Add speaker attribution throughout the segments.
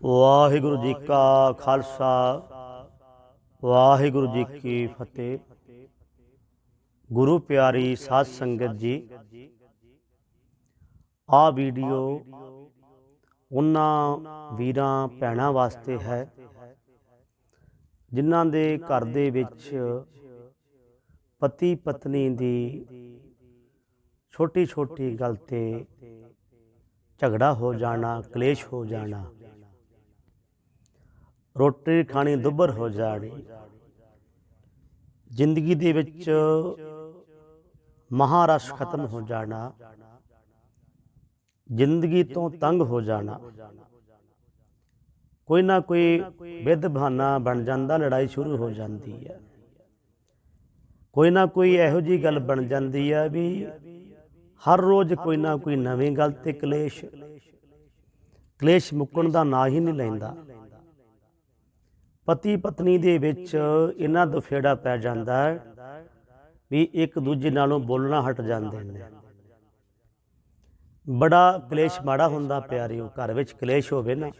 Speaker 1: ਵਾਹਿਗੁਰੂ ਜੀ ਕਾ ਖਾਲਸਾ, ਵਾਹਿਗੁਰੂ ਜੀ ਕੀ ਫਤਿਹ। ਗੁਰੂ ਪਿਆਰੀ ਸਾਧ ਸੰਗਤ ਜੀ ਆ ਵੀਡੀਓ ਉਹਨਾਂ ਵੀਰਾਂ ਭੈਣਾਂ ਵਾਸਤੇ ਹੈ, ਜਿਨ੍ਹਾਂ ਦੇ ਘਰ ਦੇ ਵਿੱਚ ਪਤੀ ਪਤਨੀ ਦੀ ਛੋਟੀ ਛੋਟੀ ਗੱਲ ਤੇ ਝਗੜਾ ਹੋ ਜਾਣਾ, ਕਲੇਸ਼ ਹੋ ਜਾਣਾ। ਰੋਟੀ ਖਾਣੀ ਦੁੱਬਰ ਹੋ ਜਾਣੀ। ਜ਼ਿੰਦਗੀ ਦੇ ਵਿੱਚ ਮਹਾਰਸ ਖਤਮ ਹੋ ਜਾਣਾ। ਜ਼ਿੰਦਗੀ ਤੋਂ ਤੰਗ ਹੋ ਜਾਣਾ। ਕੋਈ ਨਾ ਕੋਈ ਵਿਦ ਬਹਾਨਾ ਬਣ ਜਾਂਦਾ, ਲੜਾਈ ਸ਼ੁਰੂ ਹੋ ਜਾਂਦੀ ਹੈ। ਕੋਈ ਨਾ ਕੋਈ ਇਹੋ ਜੀ ਗੱਲ ਬਣ ਜਾਂਦੀ ਹੈ ਵੀ ਹਰ ਰੋਜ਼ ਕੋਈ ਨਾ ਕੋਈ ਨਵੀਂ ਗੱਲ ਤੇ ਕਲੇਸ਼। ਕਲੇਸ਼ ਮੁੱਕਣ ਦਾ ਨਾਂ ਹੀ ਨਹੀਂ ਲੈਂਦਾ। ਪਤੀ ਪਤਨੀ ਦੇ ਵਿੱਚ ਇਹਨਾਂ ਦੁਫੇੜਾ ਪੈ ਜਾਂਦਾ ਹੈ ਵੀ ਇੱਕ ਦੂਜੇ ਨਾਲੋਂ ਬੋਲਣਾ ਹਟ ਜਾਂਦੇ ਨੇ। ਬੜਾ ਕਲੇਸ਼ ਮਾੜਾ ਹੁੰਦਾ ਪਿਆਰਿਓ, ਘਰ ਵਿੱਚ ਕਲੇਸ਼ ਹੋਵੇ ਨਾ।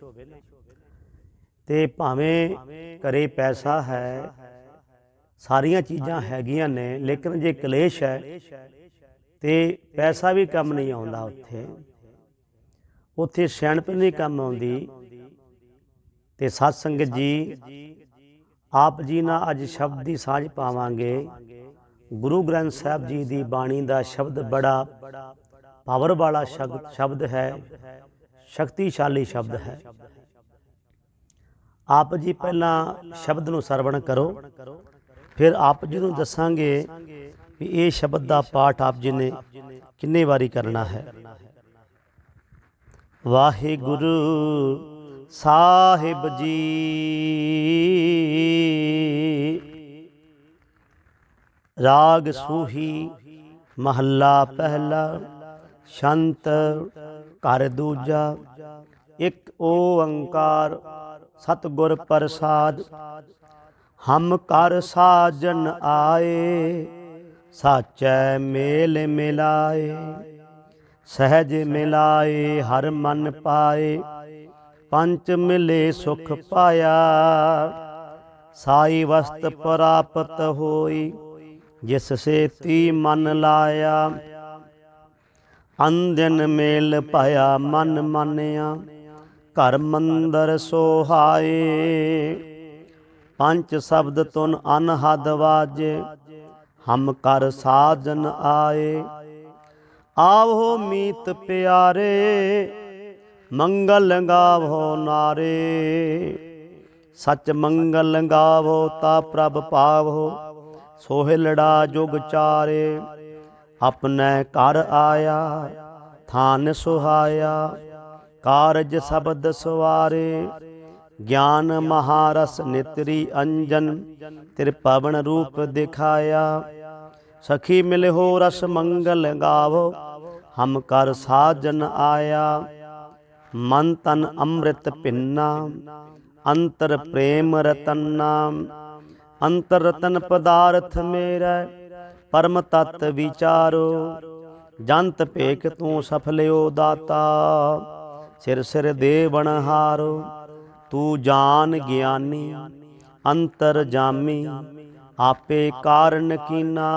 Speaker 1: ਤੇ ਭਾਵੇਂ ਘਰੇ ਪੈਸਾ ਹੈ, ਸਾਰੀਆਂ ਚੀਜ਼ਾਂ ਹੈਗੀਆਂ ਨੇ, ਲੇਕਿਨ ਜੇ ਕਲੇਸ਼ ਹੈ, ਤੇ ਪੈਸਾ ਵੀ ਕੰਮ ਨਹੀਂ ਆਉਂਦਾ ਉੱਥੇ। ਉੱਥੇ ਸਿਆਣਪ ਨਹੀਂ ਕੰਮ ਆਉਂਦੀ ਤੇ ਸਤ ਸੰਗਤ ਜੀ, ਆਪ ਜੀ ਨਾਲ ਅੱਜ ਸ਼ਬਦ ਦੀ ਸਾਂਝ ਪਾਵਾਂਗੇ। ਗੁਰੂ ਗ੍ਰੰਥ ਸਾਹਿਬ ਜੀ ਦੀ ਬਾਣੀ ਦਾ ਸ਼ਬਦ ਬੜਾ ਪਾਵਰ ਵਾਲਾ ਸ਼ਬਦ ਸ਼ਬਦ ਹੈ। ਸ਼ਕਤੀਸ਼ਾਲੀ ਸ਼ਬਦ ਹੈ। ਆਪ ਜੀ ਪਹਿਲਾਂ ਸ਼ਬਦ ਨੂੰ ਸਰਵਣ ਕਰੋ। ਫਿਰ ਆਪ ਜੀ ਨੂੰ ਦੱਸਾਂਗੇ ਵੀ ਇਹ ਸ਼ਬਦ ਦਾ ਪਾਠ ਆਪ ਜੀ ਨੇ ਕਿੰਨੇ ਵਾਰੀ ਕਰਨਾ ਹੈ। ਵਾਹਿਗੁਰੂ ਸਾਹਿਬ ਜੀ। ਰਾਗ ਸੂਹੀ ਮਹੱਲਾ ਪਹਿਲਾ, ਸ਼ੰਤ ਘਰ ਦੂਜਾ, ਇੱਕ ਓੰਕਾਰ ਸਤਿਗੁਰ ਪ੍ਰਸਾਦ। ਹਮ ਕਰ ਸਾਜਨ ਆਏ, ਸਾਚੈ ਮੇਲ ਮਿਲਾਏ, ਸਹਿਜ ਮਿਲਾਏ ਹਰ ਮਨ ਪਾਏ। ਪੰਚ ਮਿਲੇ ਸੁਖ ਪਾਇਆ। ਸਾਈ ਵਸਤ ਪ੍ਰਾਪਤ ਹੋਈ, ਜਿਸ ਸੇਤੀ ਮਨ ਲਾਇਆ। ਅੰਦਨ ਮੇਲ ਪਾਇਆ ਮਨ ਮਾਨਿਆ, ਘਰ ਮੰਦਰ ਸੋਹਾਏ। ਪੰਜ ਸ਼ਬਦ ਤੁਨ ਅਨਹਦ ਵਾਜੇ, ਹਮ ਕਰ ਸਾਜਨ ਆਏ। ਆਵੋ ਮੀਤ ਪਿਆਰੇ ਮੰਗਲ ਗਾਵੋ ਨਾਰੇ। ਸਚ ਮੰਗਲ ਗਾਵੋ ਤਾ ਪ੍ਰਭ ਪਾਵੋ। ਸੋਹਿ ਲੜਾ ਜੁਗ ਚਾਰੇ, ਆਪਣੇ ਘਰ ਆਇਆ, ਥਾਨ ਸੁਹਾਇਆ। ਕਾਰਜ ਸ਼ਬਦ ਸਵਾਰੇ, ਗਿਆਨ ਮਹਾਰਸ ਨਿਤਰੀ ਅੰਜਨ, ਤਿਰ ਪਵਨ ਰੂਪ ਦਿਖਾਇਆ। ਸਖੀ ਮਿਲਹੋ ਰਸ ਮੰਗਲ ਗਾਵੋ, ਹਮ ਕਰ ਸਾਜਨ ਆਇਆ। ਮਨ ਤਨ ਅੰਮ੍ਰਿਤ ਭਿੰਨਾ, ਅੰਤਰ ਪ੍ਰੇਮ ਰਤਨਾ, ਅੰਤਰ ਰਤਨ ਪਦਾਰਥ ਮੇਰਾ, ਪਰਮ ਤਤ ਵਿਚਾਰੋ, ਜੰਤ ਭੇਖ ਤੂੰ ਸਫਲਿਓ ਦਾਤਾ, ਸਿਰ ਸਿਰ ਦੇ ਬਣਹਾਰੋ ਤੂੰ ਜਾਨ ਗਿਆਨੀ, ਅੰਤਰ ਜਾਮੀ, ਆਪੇ ਕਾਰਨ ਕੀਨਾ।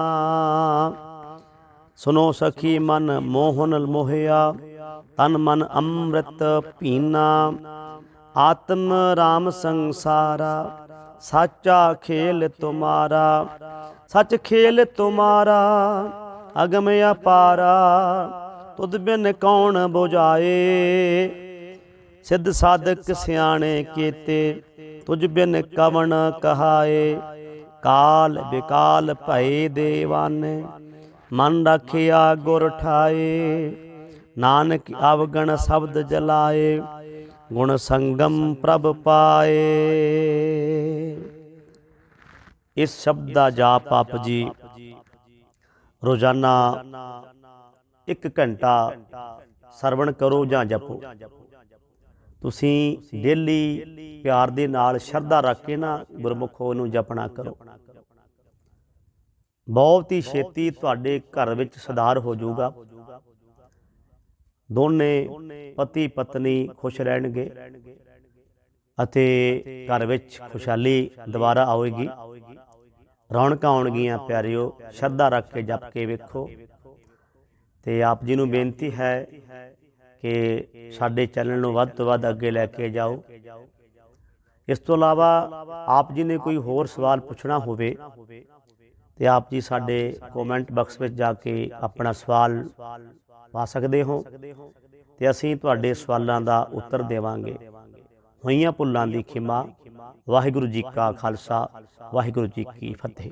Speaker 1: ਸੁਨੋ ਸਖੀ ਮਨ ਮੋਹਨ ਮੋਹਿਆ। ਤਨ ਮਨ ਅੰਮ੍ਰਿਤ ਪੀਨਾ, ਆਤਮ ਰਾਮ ਸੰਸਾਰਾ, ਸਾਚਾ ਖੇਲ ਤੁਮਾਰਾ, ਸੱਚ ਖੇਲ ਤੁਮਾਰਾ, ਅਗਮ ਅਪਾਰਾ, ਤੁਧ ਬਿਨ ਕੌਣ ਬੁਝਾਏ? ਸਿੱਧ ਸਾਧਕ ਸਿਆਣੇ ਕੀਤੇ, ਤੁਝ ਬਿਨ ਕਵਣ ਕਹਾਏ, ਕਾਲ ਬਿਕਾਲ ਭਏ ਦੇਵਾਨੇ, ਮਨ ਰੱਖਿਆ ਗੁਰ ਠਾਏ। ਨਾਨਕ ਅਵਗਣ ਸ਼ਬਦ ਜਲਾਏ, ਗੁਣ ਸੰਗਮ ਪ੍ਰਭ ਪਾਏ। ਇਸ ਸ਼ਬਦ ਦਾ ਜਾਪ ਆਪ ਜੀ ਰੋਜ਼ਾਨਾ 1 ਘੰਟਾ ਸਰਵਣ ਕਰੋ ਜਾਂ ਜਪੋ। ਤੁਸੀਂ ਡੇਲੀ ਪਿਆਰ ਦੇ ਨਾਲ ਸ਼ਰਧਾ ਰੱਖ ਕੇ ਨਾ ਗੁਰਮੁਖੋ ਨੂੰ ਜਪਣਾ ਕਰੋ। ਬਹੁਤ ਹੀ ਛੇਤੀ ਤੁਹਾਡੇ ਘਰ ਵਿੱਚ ਸੁਧਾਰ ਹੋ ਜਾਊਗਾ। ਦੋਨੇ ਪਤੀ ਪਤਨੀ ਖੁਸ਼ ਰਹਿਣਗੇ ਅਤੇ ਘਰ ਵਿੱਚ ਖੁਸ਼ਹਾਲੀ ਦੁਬਾਰਾ ਆਵੇਗੀ। ਰੌਣਕਾਂ ਆਉਣਗੀਆਂ, ਪਿਆਰਿਓ, ਸ਼ਰਧਾ ਰੱਖ ਕੇ ਜਪ ਕੇ ਵੇਖੋ। ਤੇ ਆਪ ਜੀ ਨੂੰ ਬੇਨਤੀ ਹੈ ਕਿ ਸਾਡੇ ਚੈਨਲ ਨੂੰ ਵੱਧ ਤੋਂ ਵੱਧ ਅੱਗੇ ਲੈ ਕੇ ਜਾਓ। ਇਸ ਤੋਂ ਇਲਾਵਾ ਆਪ ਜੀ ਨੇ ਕੋਈ ਹੋਰ ਸਵਾਲ ਪੁੱਛਣਾ ਹੋਵੇ ਤੇ ਆਪ ਜੀ ਸਾਡੇ ਕਮੈਂਟ ਬਾਕਸ ਵਿੱਚ ਜਾ ਕੇ ਆਪਣਾ ਸਵਾਲ ਪਾ ਸਕਦੇ ਹੋ ਤੇ ਅਸੀਂ ਤੁਹਾਡੇ ਸਵਾਲਾਂ ਦਾ ਉੱਤਰ ਦੇਵਾਂਗੇ। ਹੋਈਆਂ ਭੁੱਲਾਂ ਦੀ ਖਿਮਾ। ਵਾਹਿਗੁਰੂ ਜੀ ਕਾ ਖਾਲਸਾ। ਵਾਹਿਗੁਰੂ ਜੀ ਕੀ ਫਤਿਹ।